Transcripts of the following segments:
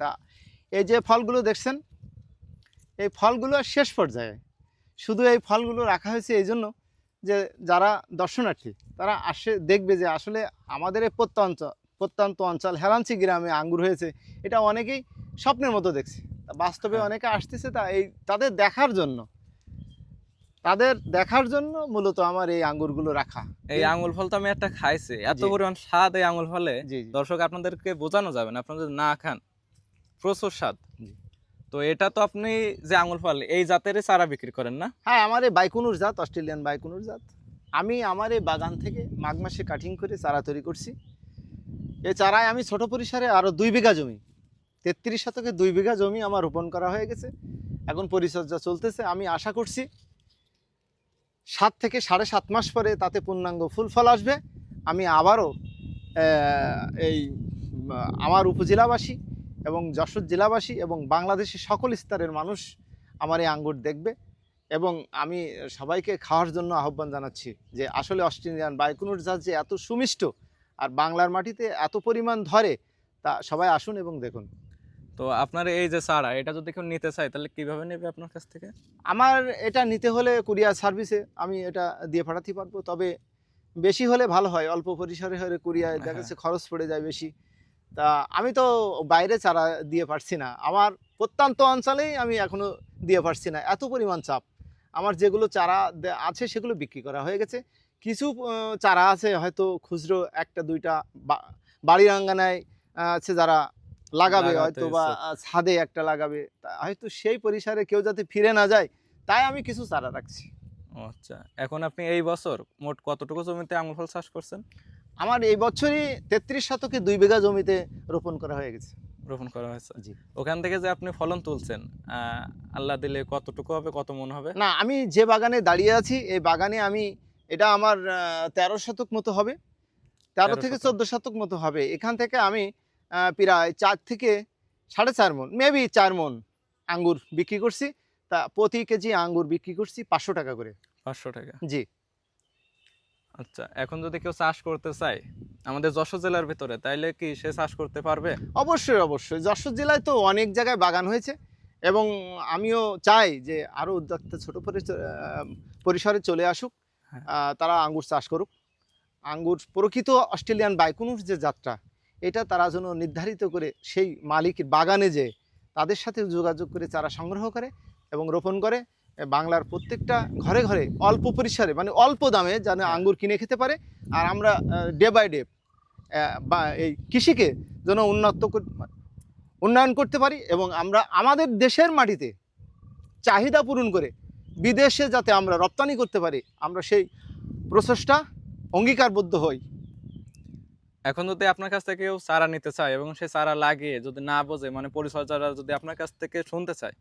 তা এই যে ফলগুলো দেখছেন এই ফলগুলো শেষ পর্যায়ে। শুধু এই ফলগুলো রাখা হয়েছে এই জন্য যে যারা দর্শনার্থী তারা আসে দেখবে যে আসলে আমাদের এই প্রত্যন্ত প্রত্যন্ত অঞ্চল হেলাঞ্চি গ্রামে আঙ্গুর হয়েছে। এটা অনেকেই স্বপ্নের মতো দেখছে। বাস্তবে হ্যাঁ। অনেকে আসতেছে তা এই তাদের দেখার জন্য তাদের দেখার জন্য মূলত আমার এই আঙ্গুরগুলো রাখা। এই আঙ্গুল ফল তো আমি একটা খাইছি। এত পরিমাণ স্বাদ এই আঙ্গুল ফলে দর্শক আপনাদেরকে বোঝানো যাবে না আপনারা যদি না খান প্রচুর স্বাদ। তো এটা তো আপনি যে আঙ্গুল ফল এই জাতের চারা বিক্রি করেন না? হ্যাঁ আমার এই বাইকুনুর জাত অস্ট্রেলিয়ান বাইকুনুর জাত। আমি আমার এই বাগান থেকে মাঘ মাসে কাটিং করে চারা তৈরি করছি। এই চারায় আমি ছোট পরিসরে আরও দুই বিঘা জমি তেত্রিশ শতকে দুই বিঘা জমি আমার রোপণ করা হয়ে গেছে। এখন পরিচর্যা চলতেছে আমি আশা করছি সাত থেকে সাড়ে সাত মাস পরে তাতে পূর্ণাঙ্গ ফুল ফল আসবে। আমি আবারও এই আমার উপজেলাবাসী এবং যশোর জেলাবাসী এবং বাংলাদেশের সকল স্তরের মানুষ আমার এই আঙ্গুর দেখবে এবং আমি সবাইকে খাওয়ার জন্য আহ্বান জানাচ্ছি যে আসলে অস্ট্রেলিয়ান বাইকুনুর জাত যে এত সুমিষ্ট আর বাংলার মাটিতে এত পরিমাণ ধরে তা সবাই আসুন এবং দেখুন। তো আপনার এই যে চারা এটা যদি কেউ নিতে চায় তাহলে কীভাবে নেবে আপনার কাছ থেকে? আমার এটা নিতে হলে কুরিয়ার সার্ভিসে আমি এটা দিয়ে পাঠাতে পারব তবে বেশি হলে ভালো হয় অল্প পরিসরে হলে কুরিয়ায় দেখা হ্যাঁ। যাচ্ছে খরচ পড়ে যায় বেশি। তা আমি তো বাইরে চারা দিয়ে পারছি না। আমার প্রত্যন্ত অঞ্চলেই আমি এখনও দিয়ে পারছি না। এত পরিমাণ চাপ। আমার যেগুলো চারা আছে সেগুলো বিক্রি করা হয়ে গেছে। কিছু চারা আছে হয়তো খুচরো একটা দুইটা বাড়ির আঙ্গানায় আছে যারা লাগাবে হয়তো বা ছাদে একটা লাগাবে। হয়তো সেই পরিসরে কেউ যাতে ফিরে না যায় তাই আমি কিছু চারা রাখছি। আচ্ছা। এখন আপনি এই বছর মোট কতটুকু জমিতে আঙ্গুল ফল চাষ করছেন? আমার এই বছরই তেত্রিশ শতকে দুই বিঘা জমিতে রোপণ করা হয়ে গেছে। রোপণ করা হয়েছে? জি। ওখান থেকে যে আপনি ফলন তুলছেন আল্লাহ দিলে কতটুকু হবে কত মন হবে? না আমি যে বাগানে দাঁড়িয়ে আছি এই বাগানে আমি এটা আমার তেরো শতক মতো হবে। তেরো থেকে। চোদ্দ শতক মতো হবে। এখান থেকে আমি প্রায় চার থেকে সাড়ে চার মন মেবি চার মন আঙ্গুর বিক্রি করছি। তা প্রতি কেজি আঙ্গুর বিক্রি করছি পাঁচশো টাকা করে। পাঁচশো টাকা। জি। আচ্ছা এখন যদি কেউ চাষ করতে চায় আমাদের যশোর জেলার ভিতরে তাইলে কি সে চাষ করতে পারবে? অবশ্যই অবশ্যই। যশোর জেলায় তো অনেক জায়গায় বাগান হয়েছে এবং আমিও চাই যে আরও উদ্যোক্তা ছোটো পরিস- পরিসরে চলে আসুক হ্যাঁ। তারা আঙ্গুর চাষ করুক। আঙ্গুর প্রকৃত অস্ট্রেলিয়ান বাইকুনুর যে যাত্রা এটা তারা যেন নির্ধারিত করে সেই মালিকের বাগানে যে তাদের সাথে যোগাযোগ করে চারা সংগ্রহ করে এবং রোপণ করে। বাংলার প্রত্যেকটা ঘরে ঘরে অল্প পরিসরে মানে অল্প দামে যেন। আঙ্গুর কিনে খেতে পারে আর আমরা ডে বাই ডে বা এই কৃষিকে যেন উন্নত উন্নয়ন করতে পারি এবং আমরা আমাদের দেশের মাটিতে চাহিদা পূরণ করে বিদেশে যাতে আমরা রপ্তানি করতে পারি, আমরা সেই প্রচেষ্টা অঙ্গীকারবদ্ধ হই এখন যদি আপনার কাছ থেকে কেউ চারা নিতে চায় এবং সে চারা লাগিয়ে যদি না বোঝে মানে পরিচর্যাটা যদি আপনার কাছ থেকে শুনতে চায়,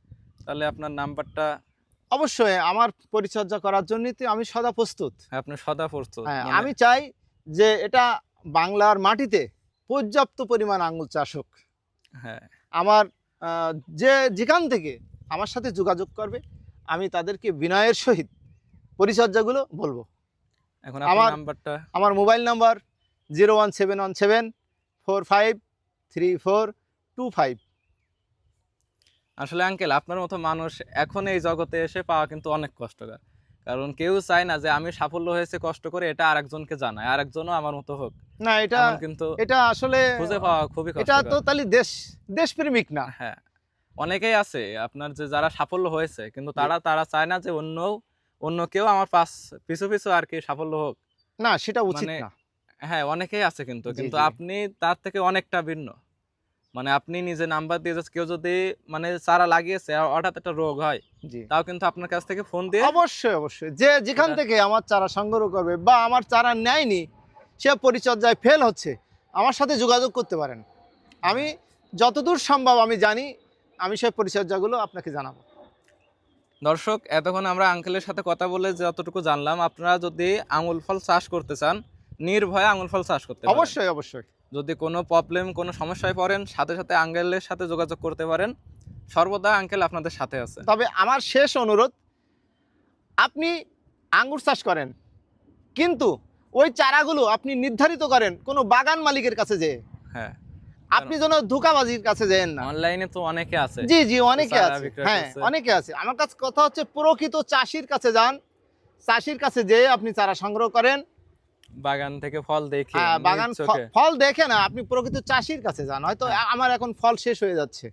তাহলে আপনার নাম্বারটা অবশ্যই আমার পরিচর্যা করার জন্যই তো আমি সদা প্রস্তুত। আপনি সদা প্রস্তুত। হ্যাঁ মানে- আমি চাই যে এটা বাংলার মাটিতে পর্যাপ্ত পরিমাণ আঙ্গুল চাষ হোক। হ্যাঁ। আমার যে যেখান থেকে আমার সাথে যোগাযোগ করবে আমি তাদেরকে বিনয়ের সহিত পরিচর্যাগুলো বলব। এখন আমার- নাম্বারটা? আমার mobile number zero one seven one seven four five three four two five. আসলে আঙ্কেল আপনার মতো মানুষ এখন এই জগতে এসে পাওয়া কিন্তু অনেক কষ্টকর। কারণ কেউ চায় না যে আমি সাফল্য হয়েছে কষ্ট করে এটা আরেকজনকে জানায় আরেকজনও আমার মতো হোক। না এটা কিন্তু এটা আসলে খুঁজে পাওয়া খুবই এটা তো তাহলে দেশ দেশপ্রেমিক না। হ্যাঁ অনেকেই আছে আপনার যে যারা সাফল্য হয়েছে কিন্তু তারা তারা চায় না যে অন্য অন্য কেউ আমার পাশ পিছু পিছু আর কি সাফল্য হোক। না সেটা উচিত মানে না। হ্যাঁ অনেকেই আছে কিন্তু কিন্তু আপনি তার থেকে অনেকটা ভিন্ন। মানে আপনি নিজে নাম্বার দিয়ে যাচ্ছে কেউ যদি মানে চারা লাগিয়েছে হঠাৎ একটা রোগ হয় তাও কিন্তু আপনার কাছ থেকে ফোন দিয়ে অবশ্যই অবশ্যই। যে যেখান থেকে আমার চারা সংগ্রহ করবে বা আমার চারা নেয়নি সে পরিচর্যায় ফেল হচ্ছে আমার সাথে যোগাযোগ করতে পারেন। আমি যতদূর সম্ভব আমি জানি আমি সেই পরিচর্যাগুলো আপনাকে জানাব। দর্শক এতক্ষণ আমরা আঙ্কেলের সাথে কথা বলে যতটুকু জানলাম আপনারা যদি আঙুল ফল চাষ করতে চান নির্ভয়ে আঙুল ফল চাষ করতে অবশ্যই অবশ্যই। যদি কোনো প্রবলেম কোনো সমস্যায় পড়েন সাথে সাথে আঙ্কেলের সাথে যোগাযোগ করতে পারেন। সর্বদা আঙ্কেল আপনাদের সাথে আছে। তবে আমার শেষ অনুরোধ আপনি আঙ্গুর চাষ করেন কিন্তু ওই চারাগুলো আপনি নির্ধারিত করেন কোনো বাগান মালিকের কাছে যে। হ্যাঁ। আপনি যেন ধোকাবাজির কাছে যেন না। অনলাইনে তো অনেকে আছে। জি জি অনেকে আছে। হ্যাঁ অনেকে আছে। আমার কাছে কথা হচ্ছে প্রকৃত চাষির কাছে যান। চাষির কাছে যেয়ে আপনি চারা সংগ্রহ করেন। বাগান থেকে ফল দেখে হ্যাঁ, বাগান ফল দেখে না আপনি প্রকৃত চাষির কাছে যান হয়তো হ্যাঁ। আমার এখন ফল শেষ হয়ে যাচ্ছে।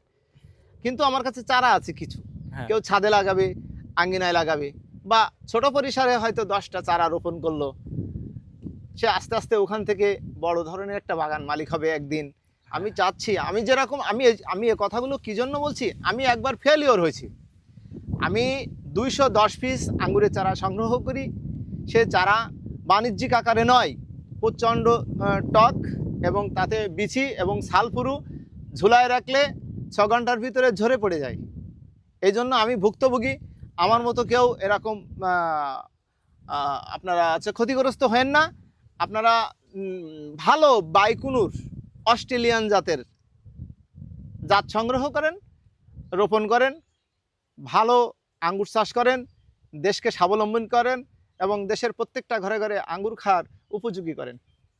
কিন্তু আমার কাছে চারা আছে কিছু। হ্যাঁ, কেউ ছাদে লাগাবে আঙ্গিনায় লাগাবে বা ছোট পরিসরে হয়তো দশটা চারা রোপণ করল। সে আস্তে আস্তে ওখান থেকে বড় ধরনের একটা বাগান মালিক হবে একদিন। আমি চাচ্ছি আমি যেরকম আমি আমি এ কথাগুলো কি জন্য বলছি? আমি একবার ফেলিওর হয়েছি। আমি দুইশো দশ পিস আঙ্গুরের চারা সংগ্রহ করি। সে চারা বাণিজ্যিক আকারে নয়, প্রচণ্ড টক এবং তাতে বিচি এবং ছালপুরু ঝুলায় রাখলে ছ ঘণ্টার ভিতরে ঝরে পড়ে যায়। এই জন্য আমি ভুক্তভোগী, আমার মতো কেউ এরকম আপনারা হচ্ছে ক্ষতিগ্রস্ত হেন না। আপনারা ভালো বাইকুনুর অস্ট্রেলিয়ান জাতের জাত সংগ্রহ করেন, রোপণ করেন, ভালো আঙ্গুর চাষ করেন, দেশকে স্বাবলম্বন করেন এবং দেশের প্রত্যেকটা ঘরে ঘরে আঙ্গুর খাওয়ার উপযোগী করেন।